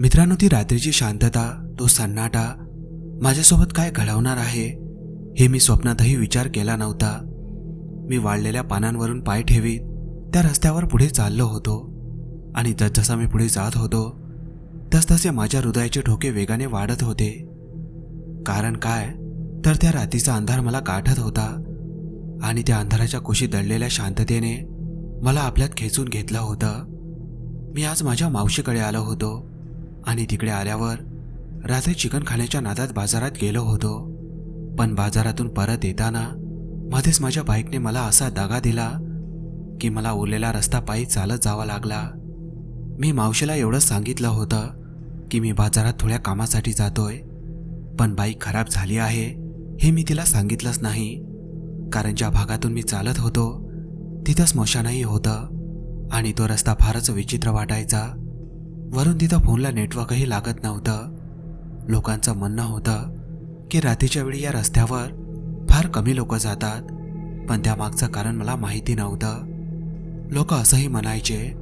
मित्रांनो ती रात्रीची शांतता तो सन्नाटा माझ्यासोबत काय घडवणार आहे हे मी स्वप्नातही विचार केला नव्हता. मी वाळलेल्या पानांवरून पाय ठेवीत त्या रस्त्यावर पुढे चाललो होतो. आणि जसजसा मी पुढे जात होतो तसतसे माझ्या हृदयाचे ठोके वेगाने वाढत होते. कारण काय? तर त्या रात्रीचा अंधार मला गाठत होता. आणि त्या अंधाराच्या कुशी दडलेल्या शांततेने मला आपल्यात खेचून घेतलं होतं. मी आज माझ्या मावशीकडे आलो होतो. आणि तिकडे आल्यावर रात्री चिकन खाण्याच्या नादात बाजारात गेलो होतो. पण बाजारातून परत येताना मध्येच माझ्या बाईकने मला असा दगा दिला की मला उरलेला रस्ता पायी चालत जावा लागला. मी मावशीला एवढंच सांगितलं होतं की मी बाजारात थोड्या कामासाठी जातोय पण बाईक खराब झाली आहे हे मी तिला सांगितलंच नाही. कारण ज्या भागातून मी चालत होतो तिथं स्मशानही होतं आणि तो रस्ता फारच विचित्र वाटायचा. वरून तिथं फोनला नेटवर्कही लागत नव्हतं. लोकांचं म्हणणं होतं की रात्रीच्या वेळी या रस्त्यावर फार कमी लोक जातात पण त्यामागचं कारण मला माहिती नव्हतं. लोक असंही म्हणायचे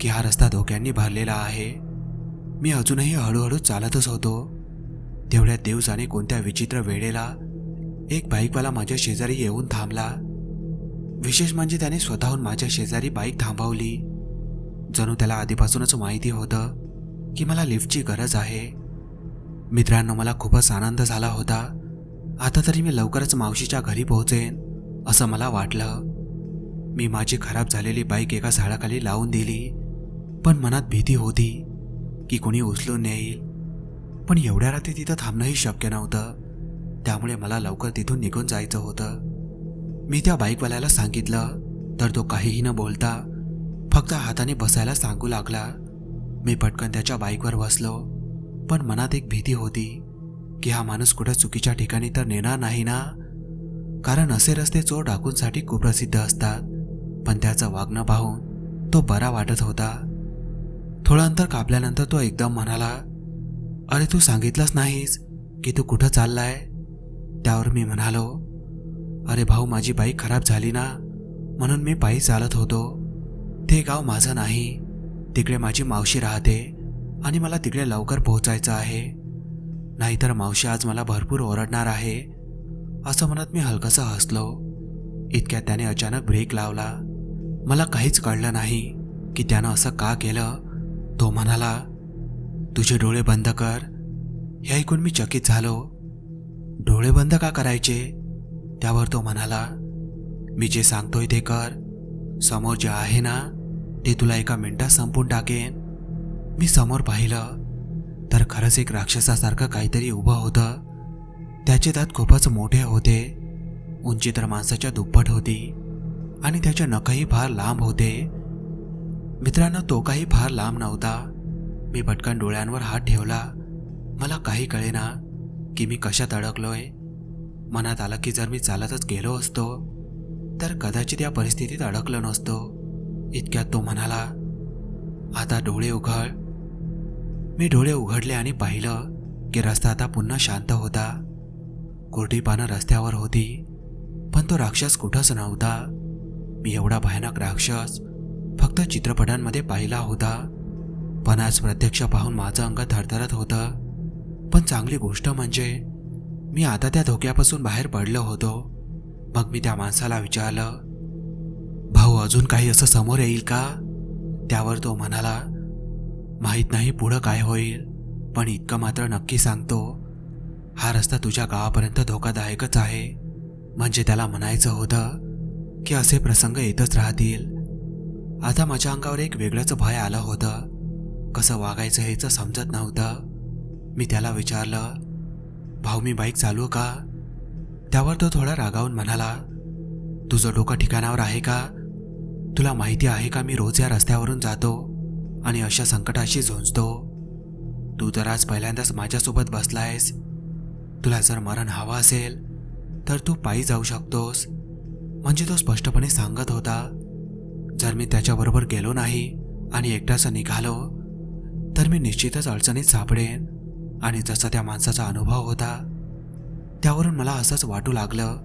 की हा रस्ता धोक्यांनी भरलेला आहे. मी अजूनही हळूहळू चालतच होतो. तेवढ्यात दिवसाने कोणत्या विचित्र वेळेला एक बाईकवाला माझ्या शेजारी येऊन थांबला. विशेष म्हणजे त्याने स्वतःहून माझ्या शेजारी बाईक थांबवली. जणू त्याला आधीपासूनच माहिती होतं की मला लिफ्टची गरज आहे. मित्रांनो मला खूपच आनंद झाला होता. आता तरी मी लवकरच मावशीच्या घरी पोहोचेन असं मला वाटलं. मी माझी खराब झालेली बाईक एका झाडाखाली लावून दिली पण मनात भीती होती की कोणी उचलून नेईल. पण एवढ्या रात्री तिथं थांबणंही शक्य नव्हतं. त्यामुळे मला लवकर तिथून निघून जायचं होतं. मी त्या बाईकवाल्याला सांगितलं तर तो काहीही न बोलता फक्त हाताने बसायला सांगू लागला. मी पटकन त्याच्या बाईकवर बसलो पण मनात एक भीती होती की हा माणूस कुठं चुकीच्या ठिकाणी तर नेणार नाही ना? कारण असे रस्ते चोर डाकूंसाठी कुप्रसिद्ध असतात पण त्याचं वागणं पाहून तो बरा वाटत होता. थोडं अंतर कापल्यानंतर तो एकदम म्हणाला अरे तू सांगितलंच नाहीस की तू कुठं चाललाय? त्यावर मी म्हणालो अरे भाऊ माझी बाईक खराब झाली ना म्हणून मी पायी चालत होतो. ते गाव माझं नाही. तिकडे माझी मावशी राहते आणि मला तिकडे लवकर पोहोचायचं आहे. नाहीतर मावशी आज मला भरपूर ओरडणार आहे. असं म्हणत मी हलकसं हसलो. इतक्यात त्याने अचानक ब्रेक लावला. मला काहीच कळलं नाही की त्यानं असं का केलं. तो म्हणाला तुझे डोळे बंद कर. हे ऐकून मी चकित झालो. डोळे बंद का करायचे? त्यावर तो म्हणाला मी जे सांगतोय ते कर. समोर जे आहे ना ते तुला एका मिनिटात संपून टाकेन. मी समोर पाहिलं तर खरंच एक राक्षसासारखं काहीतरी उभं होतं. त्याचे दात खूपच मोठे होते उंची तर माणसाच्या दुप्पट होती आणि त्याचे नखही फार लांब होते. मित्रांनो तो काही फार लांब नव्हता. मी पटकन डोळ्यांवर हात ठेवला. मला काही कळेना की मी कशात अडकलोय. मनात आलं की जर मी चालतच गेलो असतो तर कदाचित या परिस्थितीत अडकलो नसतो. इतक्यात तो म्हणाला आता डोळे उघड. मी डोळे उघडले आणि पाहिलं की रस्ता आता पुन्हा शांत होता. कोरडी पानं रस्त्यावर होती पण तो राक्षस कुठंच नव्हता. मी एवढा भयानक राक्षस फक्त चित्रपटांमध्ये पाहिला होता. पण आज प्रत्यक्ष पाहून माझं अंग थरथरत होतं. पण चांगली गोष्ट म्हणजे मी आता त्या धोक्यापासून बाहेर पडलो होतो. मग मी त्या माणसाला विचारलं भाऊ अजून काही असं समोर येईल का? त्यावर तो म्हणाला माहीत नाही पुढं काय होईल पण इतकं मात्र नक्की सांगतो. हा रस्ता तुझ्या गावापर्यंत धोकादायकच आहे. म्हणजे त्याला म्हणायचं होतं की असे प्रसंग येतच राहतील. आता माझ्या अंगावर एक वेगळंच भय आलं होतं. कसं वागायचं हेच समजत नव्हतं. मी त्याला विचारलं भाऊ मी बाईक चालू का? त्यावर तो थोडा रागावून म्हणाला तुझं डोकं ठिकाणावर आहे का? तुला माहिती आहे का मी रोज या रस्त्यावरून जातो आणि अशा संकटाशी झोंजतो? तू तर आज पहिल्यांदाच माझ्यासोबत बसलायस. तुला जर मरण हवं असेल तर तू पायी जाऊ शकतोस. म्हणजे तो स्पष्टपणे सांगत होता जर मी त्याच्याबरोबर गेलो नाही आणि एकटाच निघालो तर मी निश्चितच अडचणीत सापडेन. आणि जसा त्या माणसाचा अनुभव होता त्यावरून मला असंच वाटू लागलं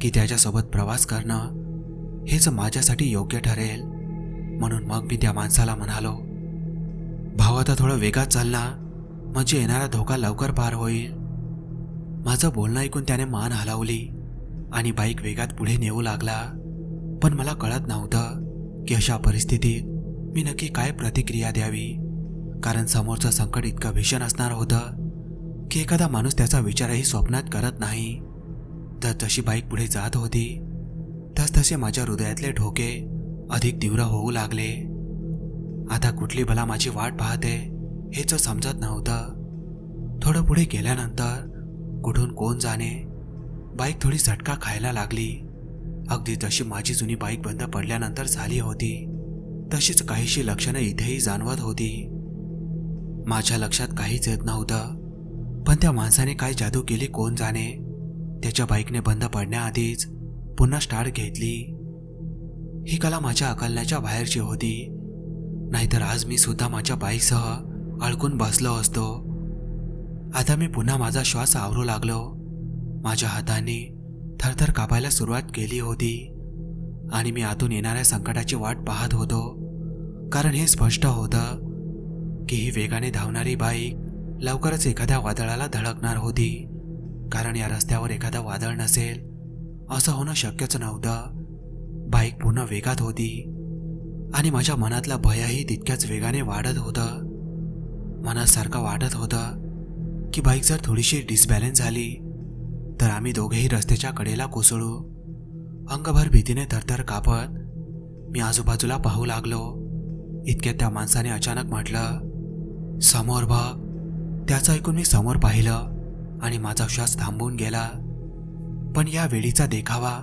की त्याच्यासोबत प्रवास करणं हेच माझ्यासाठी योग्य ठरेल. म्हणून मग मी त्या माणसाला म्हणालो भाव आता थोडं वेगात चालला म्हणजे येणारा धोका लवकर पार होईल. माझं बोलणं ऐकून त्याने मान हलवली आणि बाईक वेगात पुढे नेऊ लागला. पण मला कळत नव्हतं की अशा परिस्थितीत मी नक्की काय प्रतिक्रिया द्यावी. कारण समोरचं संकट इतकं भीषण असणार होतं की एखादा माणूस त्याचा विचारही स्वप्नात करत नाही. तर तशी बाईक पुढे जात होती. तसतसे माझ्या हृदयातले ठोके अधिक तीव्र होऊ लागले. आता कुठली भला माझी वाट पाहते हेच समजत नव्हतं. थोडं पुढे गेल्यानंतर कुठून कोण जाणे बाईक थोडी झटका खायला लागली. अगदी जशी माझी जुनी बाईक बंद पडल्यानंतर झाली होती तशीच काहीशी लक्षणं इथेही जाणवत होती. माझ्या लक्षात काहीच येत नव्हतं पण त्या माणसाने काय जादू केली कोण जाणे त्याच्या बाईकने बंद पडण्याआधीच पुन्हा स्टार्ट घेतली. ही कला माझ्या अकलण्याच्या बाहेरची होती. नाहीतर आज मी सुद्धा माझ्या बाईकसह अडकून बसलो असतो. आता मी पुन्हा माझा श्वास आवरू लागलो. माझ्या हाताने थरथर कापायला सुरुवात केली होती. आणि मी आतून येणाऱ्या संकटाची वाट पाहत होतो. कारण हे स्पष्ट होतं की ही वेगाने धावणारी बाईक लवकरच एखाद्या वादळाला धडकणार होती. कारण या रस्त्यावर एखादा वादळ नसेल असं होणं शक्यच नव्हतं. बाईक पूर्ण वेगात होती. आणि माझ्या मनातला भयही तितक्याच वेगाने वाढत होतं. मनासारखं वाटत होतं की बाईक जर थोडीशी डिसबॅलन्स झाली तर आम्ही दोघेही रस्त्याच्या कडेला कोसळू. अंगभर भीतीने थरथर कापत मी आजूबाजूला पाहू लागलो. इतक्यात त्या माणसाने अचानक म्हटलं समोर बघ. त्याचं ऐकून मी समोर पाहिलं आणि माझा श्वास थांबून गेला. पण या वेळीचा देखावा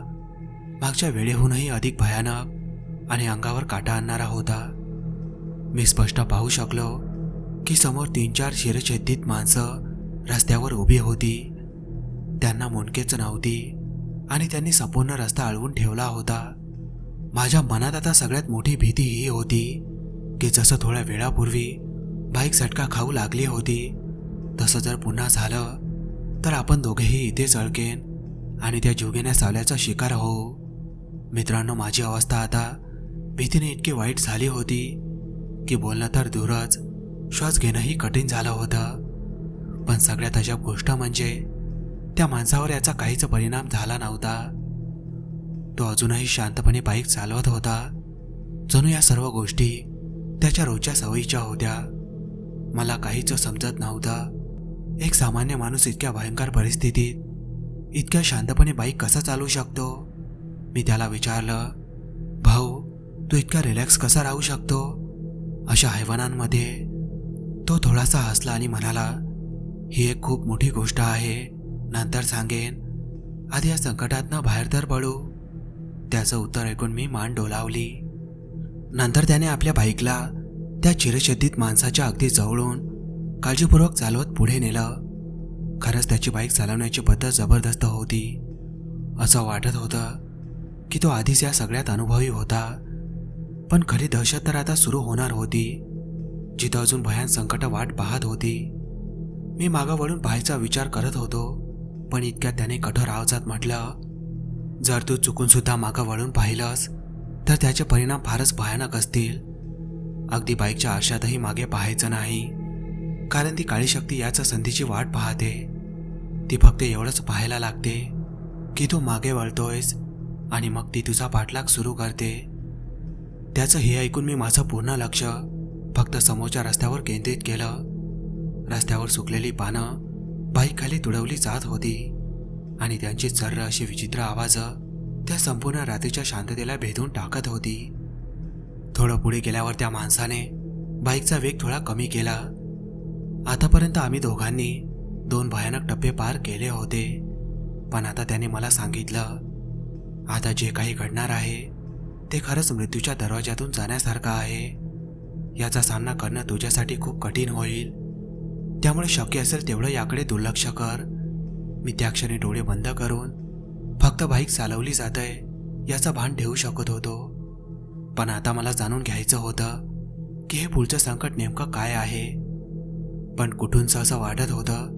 मागच्या वेळेहूनही अधिक भयानक आणि अंगावर काटा आणणारा होता. मी स्पष्ट पाहू शकलो की समोर तीन चार शिरछेदित माणसं रस्त्यावर उभी होती. त्यांना मुंडकेच नव्हती आणि त्यांनी संपूर्ण रस्ता अळवून ठेवला होता. माझ्या मनात आता सगळ्यात मोठी भीती ही होती की जसं थोड्या वेळापूर्वी बाईक झटका खाऊ लागली होती तसं जर पुन्हा झालं तर आपण दोघेही इथेच अडकेन आणि त्या जीवघेण्या सावल्याचा शिकार हो. मित्रांनो माझी अवस्था आता भीतीने इतकी वाईट झाली होती की बोलणं तर दूरच श्वास घेणंही कठीण झालं होतं. पण सगळ्यात अशा गोष्ट म्हणजे त्या माणसावर याचा काहीच परिणाम झाला नव्हता. तो अजूनही शांतपणे बाईक चालवत होता. जणू या सर्व गोष्टी त्याच्या रोजच्या सवयीच्या होत्या. मला काहीच समजत नव्हतं. एक सामान्य माणूस इतक्या भयंकर परिस्थितीत इतक्या शांतपणे बाईक कसा चालवू शकतो? मी त्याला विचारलं भाऊ तू इतका रिलॅक्स कसा राहू शकतो? अशा हैवानांमध्ये तो थोडासा हसला आणि म्हणाला ही एक खूप मोठी गोष्ट आहे नंतर सांगेन आधी या संकटातनं बाहेर तर पडू. त्याचं उत्तर ऐकून मी मान डोलावली. नंतर त्याने आपल्या बाईकला त्या चिरशेद्दीत माणसाच्या अगदी जवळून काळजीपूर्वक चालवत पुढे नेलं. खरंच त्याची बाईक चालवण्याची पद्धत जबरदस्त होती. असं वाटत होतं की तो आधीच या सगळ्यात अनुभवी होता. पण खरी दहशत तर आता सुरू होणार होती. जिथं अजून भयान संकट वाट पाहत होती. मी मागं वळून पाहायचा विचार करत होतो पण इतक्यात त्याने कठोर आवाजात म्हटलं जर तू चुकून सुद्धा मागं वळून पाहिलंस तर त्याचे परिणाम फारच भयानक असतील. अगदी बाईकच्या आरशातही मागे पाहायचं नाही. कारण ती काळी शक्ती याचा संधीची वाट पाहते. ती फक्त एवढंच पाहायला लागते की तू मागे वळतोयस आणि मग ती तुझा पाठलाग सुरू करते. त्याचं हे ऐकून मी माझं पूर्ण लक्ष फक्त समोरच्या रस्त्यावर केंद्रित केलं. रस्त्यावर सुकलेली पानं बाईकखाली तुडवली जात होती आणि त्यांची चर्र अशी विचित्र आवाज त्या संपूर्ण रात्रीच्या शांततेला भेदून टाकत होती. थोडं पुढे गेल्यावर त्या माणसाने बाईकचा वेग थोडा कमी केला. आतापर्यंत आम्ही दोघांनी दोन भयानक टप्पे पार केले होते. पण आता त्याने मला सांगितलं आता जे काही घडणार आहे ते खरंच मृत्यूच्या दरवाज्यातून जाण्यासारखं आहे. याचा सामना करणं तुझ्यासाठी खूप कठीण होईल. त्यामुळे शक्य असेल तेवढं याकडे दुर्लक्ष कर. मी त्या क्षणी डोळे बंद करून फक्त बाईक चालवली जात आहे याचं भान ठेवू शकत होतो. पण आता मला जाणून घ्यायचं होतं की हे पुढचं संकट नेमकं काय आहे. पण कुठूनच असं वाटत होतं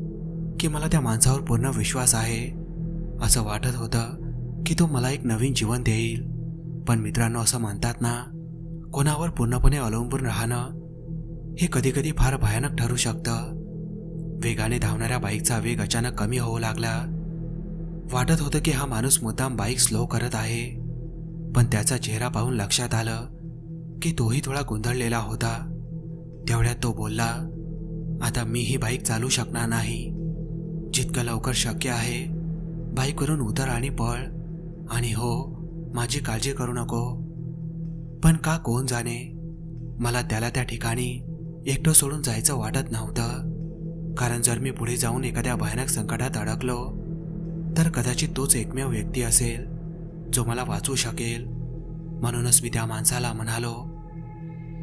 की मला त्या माणसावर पूर्ण विश्वास आहे? असं वाटत होतं की तो मला एक नवीन जीवन देईल. पण मित्रांनो असं म्हणतात ना कोणावर पूर्णपणे अवलंबून राहणं हे कधीकधी फार भयानक ठरू शकतं. वेगाने धावणाऱ्या बाईकचा वेग अचानक कमी होऊ लागला. वाटत होतं की हा माणूस मुद्दाम बाईक स्लो करत आहे. पण त्याचा चेहरा पाहून लक्षात आलं की तोही थोडा गोंधळलेला होता. तेवढ्यात तो बोलला आता मी ही बाईक चालू शकणार नाही. जितकं लवकर शक्य आहे बाईकवरून उतर आणि पळ. आणि हो माझी काळजी करू नको. पण का कोण जाणे? मला त्याला त्या ठिकाणी एकटं सोडून जायचं वाटत नव्हतं. कारण जर मी पुढे जाऊन एखाद्या भयानक संकटात अडकलो तर कदाचित तोच एकमेव व्यक्ती असेल जो मला वाचवू शकेल. म्हणूनच मी त्या माणसाला म्हणालो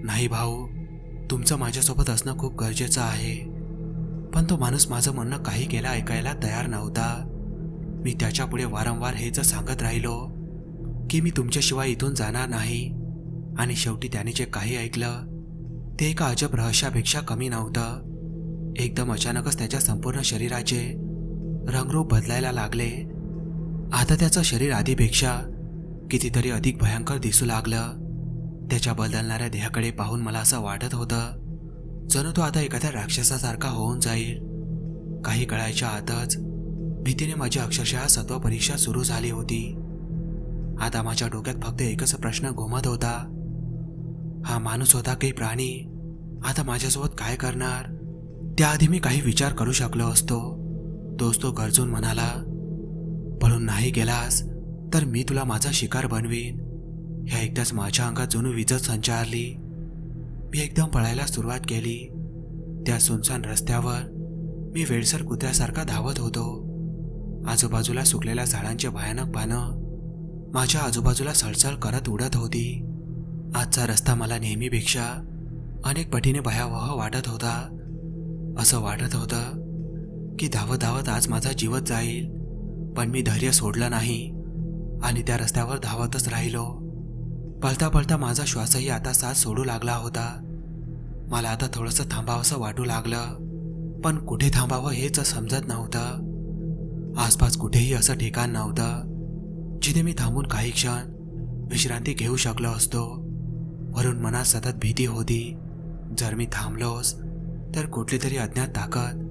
नाही भाऊ तुमचं माझ्यासोबत असणं खूप गरजेचं आहे. पण तो माणूस माझं म्हणणं काही केलं ऐकायला तयार नव्हता. मी त्याच्यापुढे वारंवार हेच सांगत राहिलो की मी तुमच्याशिवाय इथून जाणार नाही. आणि शेवटी त्याने जे काही ऐकलं ते एका अजब रहस्यापेक्षा कमी नव्हतं. एकदम अचानकच त्याच्या संपूर्ण शरीराचे रंगरूप बदलायला लागले. आता त्याचं शरीर आधीपेक्षा कितीतरी अधिक भयंकर दिसू लागलं. त्याच्या बदलणाऱ्या देहाकडे पाहून मला असं वाटत होतं जणू तो आता एखाद्या राक्षसासारखा होऊन जाईल. काही कळायच्या आतच भीतीने माझी अक्षरशः सत्व परीक्षा सुरू झाली होती. आता माझ्या डोक्यात फक्त एकच प्रश्न घुमत होता. हा माणूस होता काही प्राणी? आता माझ्यासोबत काय करणार? त्याआधी मी काही विचार करू शकलो असतो. तोच तो गरजून म्हणाला पळून नाही गेलास तर मी तुला माझा शिकार बनवीन. ह्या एकदाच माझ्या अंगात जणू विजत संचारली. मी एकदम पळायला सुरुवात केली. त्या सुनसान रस्त्यावर मी वेळसर कुत्र्यासारखा धावत होतो. आजूबाजूला सुकलेल्या झाडांचे भयानक पानं माझ्या आजूबाजूला सळसळ करत उडत होती. आजचा रस्ता मला नेहमीपेक्षा अनेक पटीने भयावह वाटत होता. असं वाटत होतं की धावत धावत आज माझा जीवच जाईल. पण मी धैर्य सोडलं नाही आणि त्या रस्त्यावर धावतच राहिलो. पळता पळता माझा श्वासही आता साथ सोडू लागला होता. मला आता थोडंसं थांबावंसं वाटू लागलं पण कुठे थांबावं हेच समजत नव्हतं. आसपास कुठेही असं ठिकाण नव्हतं जिथे मी थांबून काही क्षण विश्रांती घेऊ शकलो असतो. वरून मनात सतत भीती होती जर मी थांबलोस तर कुठली तरी अज्ञात ताकद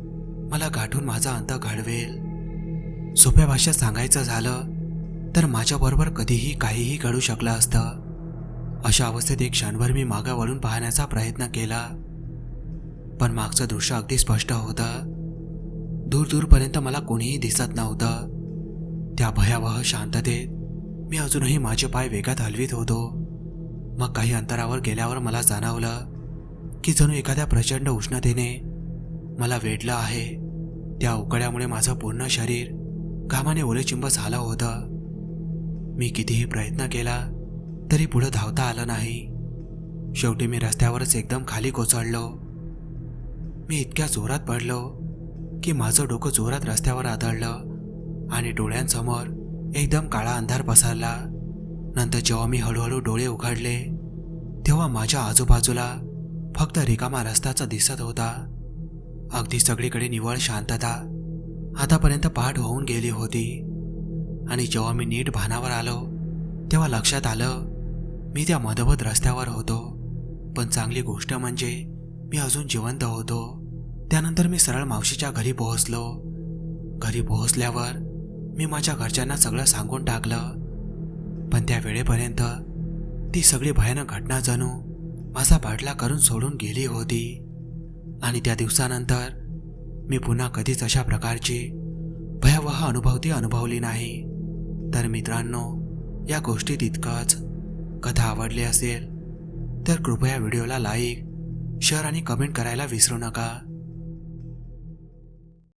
मला गाठून माझा अंत घडवेल. सोप्या भाषेत सांगायचं झालं तर माझ्याबरोबर कधीही काहीही घडू शकलं असतं. अशा अवस्थेत एक क्षणभर मी मागे वळून पाहण्याचा प्रयत्न केला. पण मागचं दृश्य अगदी स्पष्ट होतं. दूर दूरपर्यंत मला कोणीही दिसत नव्हतं. त्या भयावह शांततेत मी अजूनही माझे पाय वेगात हलवीत होतो. मग काही अंतरावर गेल्यावर मला जाणवलं की जणू एखाद्या प्रचंड उष्णतेने मला वेढलं आहे. त्या उकड्यामुळे माझं पूर्ण शरीर घामाने ओलेचिंब झालं होतं. मी कितीही प्रयत्न केला तरी पुढं धावता आलं नाही. शेवटी मी रस्त्यावरच एकदम खाली कोसळलो. मी इतक्या जोरात पडलो की माझं डोकं जोरात रस्त्यावर आदळलं आणि डोळ्यांसमोर एकदम काळा अंधार पसरला. नंतर जेव्हा मी हळूहळू डोळे उघडले तेव्हा माझ्या आजूबाजूला फक्त रिकामा रस्ताचा दिसत होता. अगदी सगळीकडे निवळ शांतता आतापर्यंत पहाट होऊन गेली होती. आणि जेव्हा मी नीट भानावर आलो तेव्हा लक्षात आलं मी त्या मधोमध रस्त्यावर होतो. पण चांगली गोष्ट म्हणजे मी अजून जिवंत होतो. त्यानंतर मी सरळ मावशीच्या घरी पोहोचलो. घरी पोहोचल्यावर मी माझ्या घरच्यांना सगळं सांगून टाकलं. पण त्या वेळेपर्यंत ती सगळी भयानक घटना जणू माझा बाटला करून सोडून गेली होती. आणि त्या दिवसानंतर मी पुन्हा कधीच अशा प्रकारची भयावह अनुभवती अनुभवली नाही. तर मित्रांनो या गोष्टीत इतकंच. कथा आवडली असेल तर कृपया व्हिडिओला लाईक शेअर आणि कमेंट करायला विसरू नका.